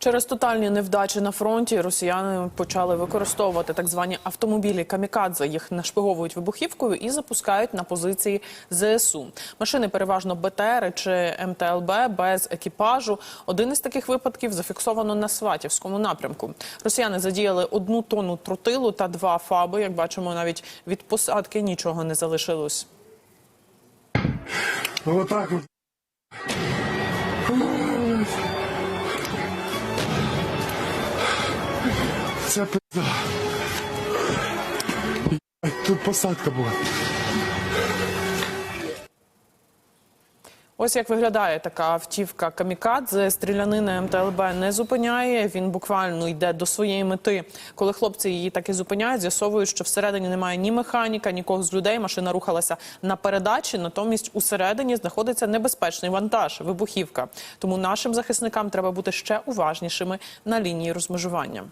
Через тотальні невдачі на фронті росіяни почали використовувати так звані автомобілі камікадзе. Їх нашпиговують вибухівкою і запускають на позиції ЗСУ. Машини переважно БТР чи МТЛБ без екіпажу. Один із таких випадків зафіксовано на Сватівському напрямку. Росіяни задіяли одну тонну тротилу та два фаби. Як бачимо, навіть від посадки нічого не залишилось. Вот так Це пизда. Тут посадка була. Ось як виглядає така автівка камікадзе. Стрілянина МТЛБ не зупиняє. Він буквально йде до своєї мети. Коли хлопці її так і зупиняють, з'ясовують, що всередині немає ні механіка, нікого з людей. Машина рухалася на передачі. Натомість усередині знаходиться небезпечний вантаж, вибухівка. Тому нашим захисникам треба бути ще уважнішими на лінії розмежування.